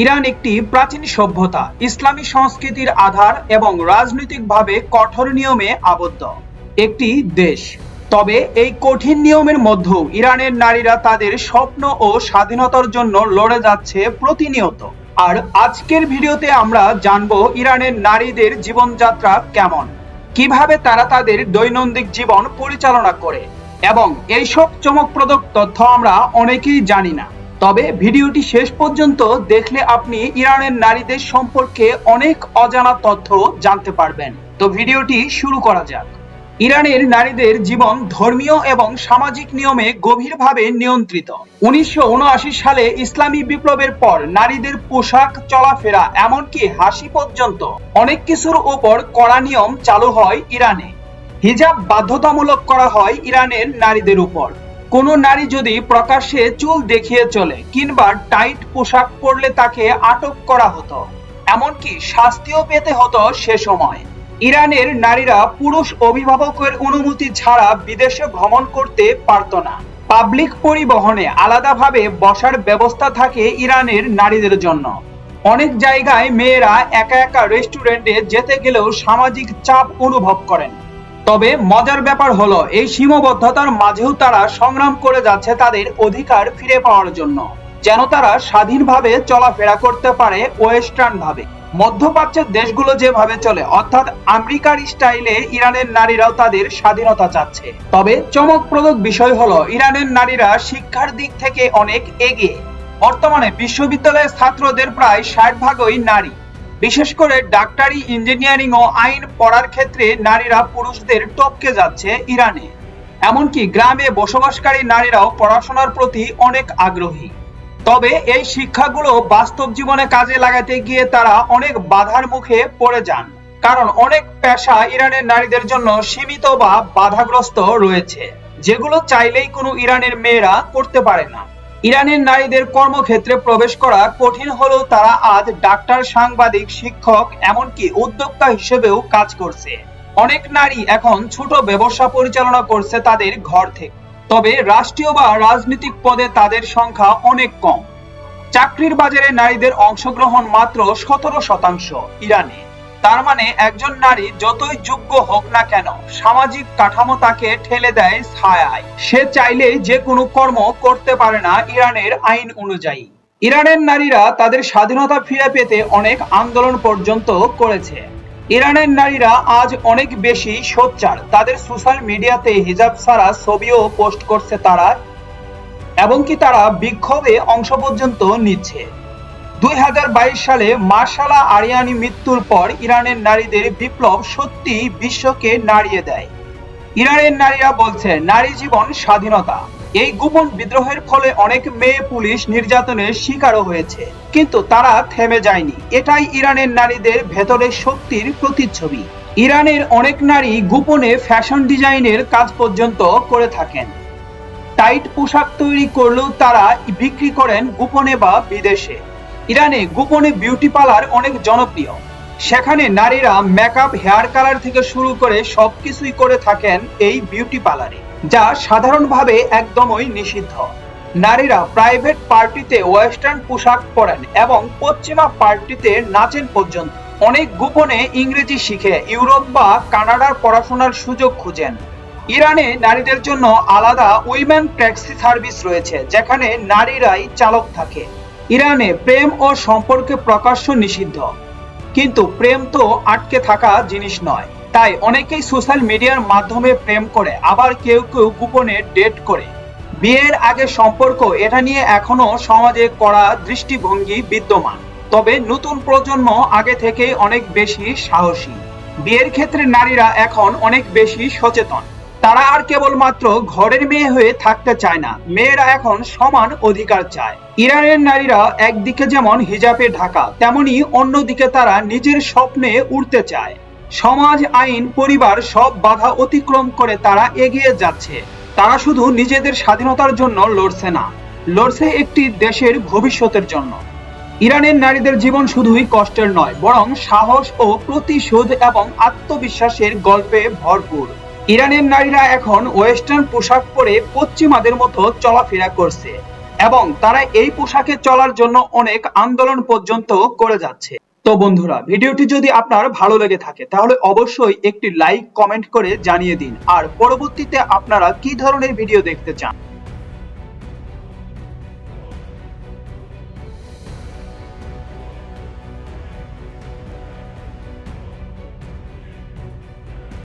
Iran একটি প্রাচীন সভ্যতা, ইসলামী সংস্কৃতির আধার এবং রাজনৈতিকভাবে কঠোর নিয়মে আবদ্ধ একটি দেশ। তবে এই কঠিন নিয়মের মধ্যেও ইরানের নারীরা তাদের স্বপ্ন ও স্বাধীনতার জন্য লড়ে যাচ্ছে প্রতিনিয়ত। আর আজকের ভিডিওতে আমরা জানব ইরানের নারীদের জীবনযাত্রা কেমন, কীভাবে তারা তাদের দৈনন্দিন জীবন পরিচালনা করে, এবং এইসব চমকপ্রদ তথ্য আমরা অনেকেই জানি না। তবে ভিডিওটি শেষ পর্যন্ত দেখলে আপনি ইরানের নারীদের সম্পর্কে অনেক অজানা তথ্য জানতে পারবেন। তো ভিডিওটি শুরু করা যাক। ইরানের নারীদের জীবন ধর্মীয় এবং সামাজিক নিয়মে গভীরভাবে নিয়ন্ত্রিত। উনিশশো উনআশি সালে ইসলামী বিপ্লবের পর নারীদের পোশাক চলাফেরা এমনকি হাসি পর্যন্ত অনেক কিছুর উপর কড়া নিয়ম চালু হয় ইরানে। হিজাব বাধ্যতামূলক করা হয় ইরানের নারীদের উপর। কোন নারী যদি প্রকাশ্যে চুল দেখিয়ে চলে কিংবা টাইট পোশাক পরলে তাকে আটক করা হতো, এমনকি শাস্তিও পেতে হতো সে সময়। ইরানের নারীরা পুরুষ অভিভাবকের অনুমতি ছাড়া বিদেশে ভ্রমণ করতে পারত না। পাবলিক পরিবহনে আলাদাভাবে বসার ব্যবস্থা থাকে ইরানের নারীদের জন্য। অনেক জায়গায় মেয়েরা একা একা রেস্টুরেন্টে যেতে গেলেও সামাজিক চাপ অনুভব করেন। তবে মজার ব্যাপার হলো, এই সীমাবদ্ধতার মাঝেও তারা সংগ্রাম করে যাচ্ছে তাদের অধিকার ফিরে পাওয়ার জন্য, যেন তারা স্বাধীনভাবে চলাফেরা করতে পারে ওয়েস্টার্ন ভাবে মধ্যপ্রাচ্যের দেশগুলো যেভাবে চলে, অর্থাৎ আমেরিকার স্টাইলে ইরানের নারীরাও তাদের স্বাধীনতা চাচ্ছে। তবে চমকপ্রদ বিষয় হলো, ইরানের নারীরা শিক্ষার দিক থেকে অনেক এগিয়ে। বর্তমানে বিশ্ববিদ্যালয়ের ছাত্রদের প্রায় ষাট ভাগই নারী। বিশেষ করে ডাক্তারি, ইঞ্জিনিয়ারিং ও আইন পড়ার ক্ষেত্রে নারীরা পুরুষদের টপকে যাচ্ছে ইরানে। এমনকি গ্রামে বসবাসকারী নারীরাও পড়াশোনার প্রতি অনেক আগ্রহী। তবে এই শিক্ষাগুলো বাস্তব জীবনে কাজে লাগাতে গিয়ে তারা অনেক বাধার মুখে পড়ে যান। কারণ অনেক পেশা ইরানের নারীদের জন্য সীমিত বা বাধাগ্রস্ত রয়েছে, যেগুলো চাইলেই কোনো ইরানের মেয়েরা করতে পারে না। ইরানের নারীদের কর্মক্ষেত্রে প্রবেশ করা কঠিন হলেও তারা আজ ডাক্তার, সাংবাদিক, শিক্ষক, এমনকি উদ্যোক্তা হিসেবেও কাজ করছে। অনেক নারী এখন ছোট ব্যবসা পরিচালনা করছে তাদের ঘর থেকে। তবে রাষ্ট্রীয় বা রাজনৈতিক পদে তাদের সংখ্যা অনেক কম। চাকরির বাজারে নারীদের অংশগ্রহণ মাত্র সতেরো শতাংশ ইরানে। তার মানে একজন নারী যতই যোগ্য হোক না কেন, সামাজিক কাঠামো তাকে ঠেলে দেয় ছায়ায়। সে চাইলেই যে কোনো কর্ম করতে পারে না ইরানের আইন অনুযায়ী। ইরানের নারীরা তাদের স্বাধীনতা ফিরে পেতে অনেক আন্দোলন পর্যন্ত করেছে। ইরানের নারীরা আজ অনেক বেশি সোচ্চার। তাদের সোশ্যাল মিডিয়াতে হিজাব ছাড়া ছবিও পোস্ট করছে তারা, এবং কি তারা বিক্ষোভে অংশ পর্যন্ত নিচ্ছে। দুই হাজার বাইশ সালে মার্শালা আরিয়ানি মৃত্যুর পর ইরানের নারীদের বিপ্লব সত্যি বিশ্বকে নাড়িয়ে দেয়। ইরানের নারীরা বলছে, নারী জীবন স্বাধীনতা। এই গোপন বিদ্রোহের ফলে অনেক মেয়ে পুলিশ নির্যাতনের শিকারও হয়েছে, কিন্তু তারা থেমে যায়নি। এটাই ইরানের নারীদের ভেতরের শক্তির প্রতিচ্ছবি। ইরানের অনেক নারী গোপনে ফ্যাশন ডিজাইনের কাজ পর্যন্ত করে থাকেন। টাইট পোশাক তৈরি করলেও তারা বিক্রি করেন গোপনে বা বিদেশে। ইরানে গোপনে বিউটি পার্লার অনেক জনপ্রিয়। সেখানে নারীরা মেকআপ হেয়ার কালার থেকে শুরু করে সবকিছুই করে থাকেন এই বিউটি পার্লারে যা সাধারণভাবে একদমই নিষিদ্ধ। নারীরা প্রাইভেট পার্টিতে ওয়েস্টার্ন পোশাক পরেন এবং পশ্চিমা পার্টিতে নাচেন পর্যন্ত। অনেক গোপনে ইংরেজি শিখে ইউরোপ বা কানাডার পড়াশোনার সুযোগ খুঁজেন। ইরানে নারীদের জন্য আলাদা উইমেন ট্যাক্সি সার্ভিস রয়েছে, যেখানে নারীরাই চালক থাকে। ইরানে প্রেম ও সম্পর্কে প্রকাশ্য নিষিদ্ধ। কিন্তু প্রেম তো আটকে থাকা জিনিস নয়। তাই অনেকেই সোশ্যাল মিডিয়ার মাধ্যমে প্রেম করে, আবার কেউ কেউ গোপনে ডেট করে। বিয়ের আগে সম্পর্ক, এটা নিয়ে এখনও সমাজে করা দৃষ্টিভঙ্গি বিদ্যমান। তবে নতুন প্রজন্ম আগে থেকে অনেক বেশি সাহসী। বিয়ের ক্ষেত্রে নারীরা এখন অনেক বেশি সচেতন। তারা আর কেবলমাত্র ঘরের মেয়ে হয়ে থাকতে চায় না। মেয়েরা এখন সমান অধিকার চায়। ইরানের নারীরা একদিকে যেমন হিজাবে ঢাকা, তেমনি অন্যদিকে তারা নিজের স্বপ্নে উঠতে চায়। সমাজ, আইন, পরিবার সব বাধা অতিক্রম করে তারা এগিয়ে যাচ্ছে। তারা শুধু নিজেদের স্বাধীনতার জন্য লড়ছে না, লড়ছে একটি দেশের ভবিষ্যতের জন্য। ইরানের নারীদের জীবন শুধুই কষ্টের নয়, বরং সাহস ও প্রতিশোধ এবং আত্মবিশ্বাসের গল্পে ভরপুর। ইরানের নারীরা এখন ওয়েস্টার্ন পোশাক পরে পশ্চিমাদের মতো চলাফেরা করছে এবং তারা এই পোশাকে চলার জন্য অনেক আন্দোলন পর্যন্ত করে যাচ্ছে। তো বন্ধুরা, ভিডিওটি যদি আপনার ভালো লেগে থাকে, তাহলে অবশ্যই একটি লাইক, কমেন্ট করে জানিয়ে দিন। আর পরবর্তীতে আপনারা কি ধরনের ভিডিও দেখতে চান?